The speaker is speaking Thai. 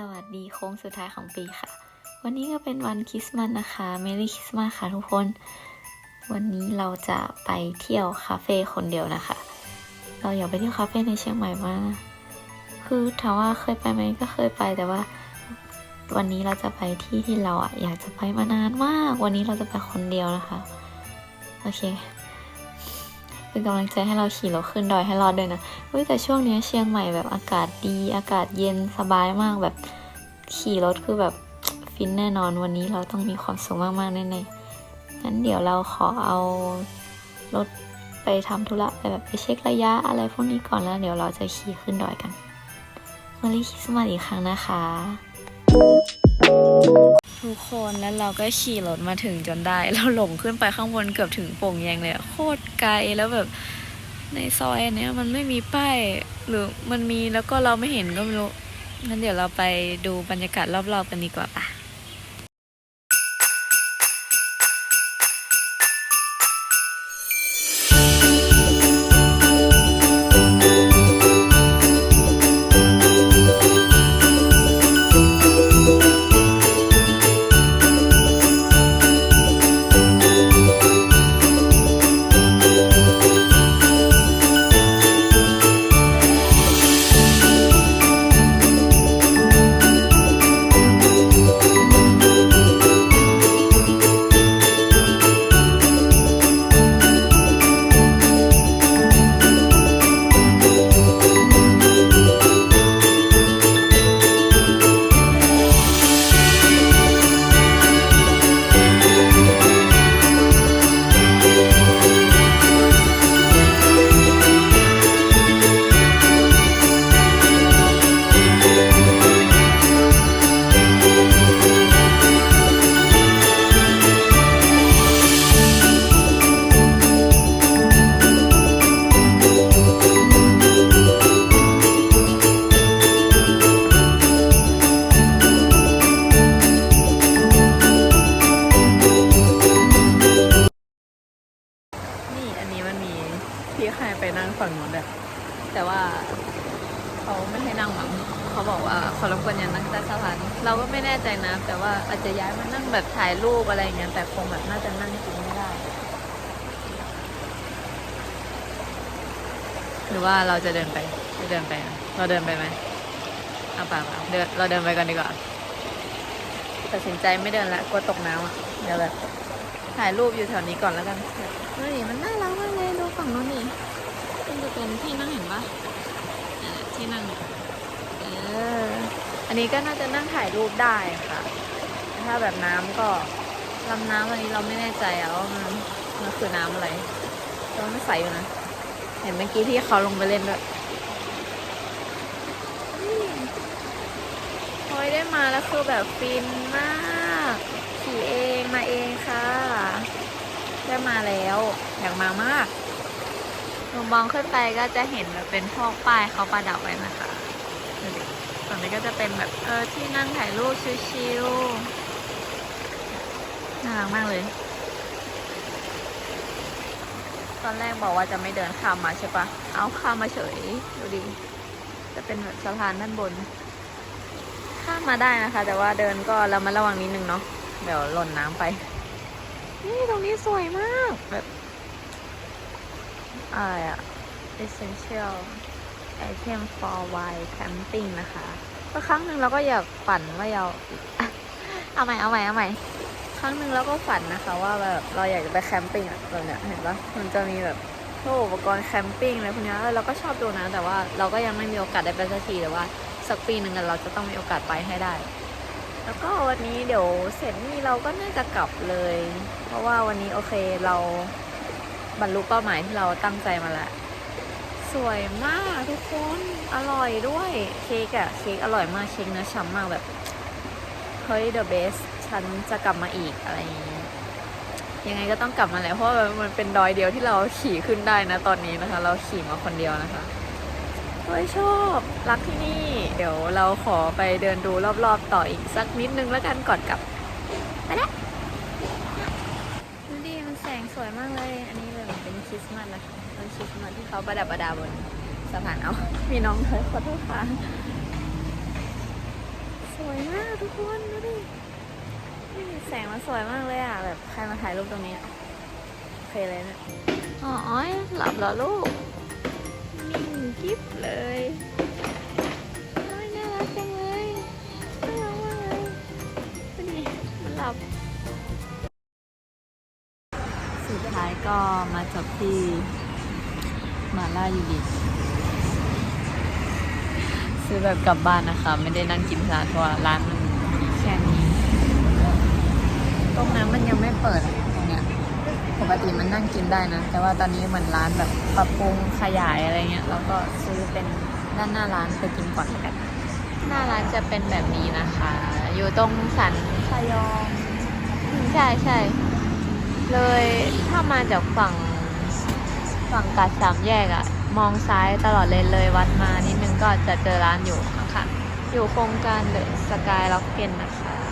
สวัสดีโค้งสุดท้ายของปีค่ะ วันนี้ก็เป็นวันคริสต์มาสนะคะเมรี่คริสต์มาสค่ะทุกคน วันนี้เราจะไปเที่ยวคาเฟ่คนเดียวนะคะ เราอยากไปเที่ยวคาเฟ่ในเชียงใหม่มากคือถามว่าเคยไปไหมก็เคยไปแต่ว่า วันนี้เราจะไปที่ที่เราอะอยากจะไปมานานมาก วันนี้เราจะไปคนเดียวนะคะ โอเค เป็นกำลังใจให้เราขี่รถขึ้นดอยให้รอดด้วยนะเฮ้ยแต่ช่วงนี้เชียงใหม่แบบอากาศดีอากาศเย็นสบายมากแบบขี่รถคือแบบฟินแน่นอนวันนี้เราต้องมีความสุขมากๆแน่ๆงั้นเดี๋ยวเราขอเอารถไปทำธุระไปแบบไปเช็คระยะอะไรพวกนี้ก่อนแล้ว เดี๋ยวเราจะขี่ขึ้นดอยกันมารีคริสต์มาสอีกครั้งนะคะ ทุกคนแล้วเราก็ขี่รถมาถึงจนได้ เราหลงขึ้นไปข้างบนเกือบถึงโป่งแยงเลยโคตรไกลแล้วแบบในซอยเนี้ยมันไม่มีป้ายหรือมันมีแล้วก็เราไม่เห็นก็ไม่รู้งั้นเดี๋ยวเราไปดูบรรยากาศรอบๆกันดีกว่าปะ แต่ว่าเขาไม่ให้นั่งมั้งเขาบอกว่าขอรบกวนอย่านั่งใต้สะพานเราก็ไม่แน่ใจนะ แต่ว่าอาจจะย้ายมานั่งแบบถ่ายรูปอะไรอย่างเงี้ยแต่คงแบบน่าจะนั่งจริงไม่ได้ หรือว่าเราจะเดินไปจะเดินไปอะเราเดินไปไหมเอาเปล่าเปล่าเดินเราเดินไปก่อนดีกว่าตัดสินใจไม่เดินละกลัวตกน้ำอะเดี๋ยวแบบถ่ายรูปอยู่แถวนี้ก่อนแล้วกันนี่มันน่ารักมากเลยดูฝั่งนู้นนี่ มันจะเป็นที่นั่งเห็นปะอ่าที่นั่งเอออันนี้ก็น่าจะนั่งถ่ายรูปได้ค่ะ ถ้าแบบน้ำก็ลำน้ำอันนี้เราไม่แน่ใจอะว่ามันมันคือน้ำอะไรแต่ว่าไม่ใสอยู่นะ เห็นเมื่อกี้ที่เขาลงไปเล่นด้วยนี่โอ้ยได้มาแล้วคือแบบฟินมากขี่เองมาเองค่ะ ได้มาแล้ว อยากมามาก มองขึ้นไปก็จะเห็นแบบเป็นพวกป้ายเขาประดับไว้นะคะดูดิส่วนนี้ก็จะเป็นแบบเออที่นั่งถ่ายรูปชิวๆน่ารักมากเลย ตอนแรกบอกว่าจะไม่เดินข้ามมาใช่ปะเอาข้ามมาเฉยดูดิจะเป็นแบบสะพานด้านบน ข้ามมาได้นะคะ แต่ว่าเดินก็เรามาระวังนิดนึงเนาะเดี๋ยวหล่นน้ำไป นี่ตรงนี้สวยมากแบบ อะไรอะ essential item for while camping นะคะ ก็ครั้งหนึ่งเราก็อยากฝันว่าเราเอาใหม่เอาใหม่เอาใหม่ครั้งหนึ่งเราก็ฝันนะคะ ว่าแบบเราอยากจะไปแคมปิ้งอะแบบเนี้ยเห็นปะมันจะมีแบบพวกอุปกรณ์แคมปิ้งอะไรพวกเนี้ยเราก็ชอบดูนะ แต่ว่าเราก็ยังไม่มีโอกาสได้ไปสักทีแต่ว่าสักปีหนึ่งเราจะต้องมีโอกาสไปให้ได้ แล้วก็วันนี้เดี๋ยวเสร็จนี่เราก็น่าจะกลับเลย เพราะว่าวันนี้โอเคเรา บรรลุเป้าหมายที่เราตั้งใจมาแล้วสวยมากทุกคนอร่อยด้วยเค้กอะเค้กอร่อยมากเค้กเนื้อฉ่ำมากแบบเฮ้ย the best ฉันจะกลับมาอีกอะไรอย่างนี้ยังไงก็ต้องกลับมาแหล้วเพราะมันเป็นดอยเดียวที่เราขี่ขึ้นได้นะตอนนี้นะคะ เราขี่มาคนเดียวนะคะเฮ้ยชอบรักที่นี่ เดี๋ยวเราขอไปเดินดูรอบๆ ต่ออีกสักนิดนึงแล้วกันก่อนกลับไปล้วดูดิมันแสงสวยมากเลยอันนี้ คริสต์มาสนะคะเป็นคริสต์มาสที่เขาประดับประดาบนสะพานเอา มีน้องเธอขอโทษค่ะ สวยมากทุกคนดูดินี่แสงมันสวยมากเลยอะ แบบใครมาถ่ายรูปตรงนี้โอเคเลยนะอ๋ออ้อยหลับเหรอลูกนิ่งกิ๊บเลยโอ้ยน่ารักจังเลยน่ารักมากเลยดูดิมันหลับ สุดท้ายก็มาจบที่มาล่ายูริซื้อแบบกลับบ้านนะคะ ไม่ได้นั่งกินที่ร้านเพราะว่าร้านมันมีแค่นี้ ตรงนั้นมันยังไม่เปิดอะตรงเนี้ยปกติมันนั่งกินได้นะ แต่ว่าตอนนี้เหมือนร้านแบบปรับปรุงขยายอะไรเงี้ยแล้วก็ซื้อเป็นด้านหน้าร้านไปกินก่อนแล้วกันหน้าร้านจะเป็นแบบนี้นะคะ อยู่ตรงสันพยองอืมใช่ใช่ เลยถ้ามาจากฝั่งฝั่งกัดสามแยกอะมองซ้ายตลอดเลยเลยวัดมานิดนึงก็จะเจอร้านอยู่ค่ะ อยู่โครงการเดอะสกายล็อกเก็นนะคะ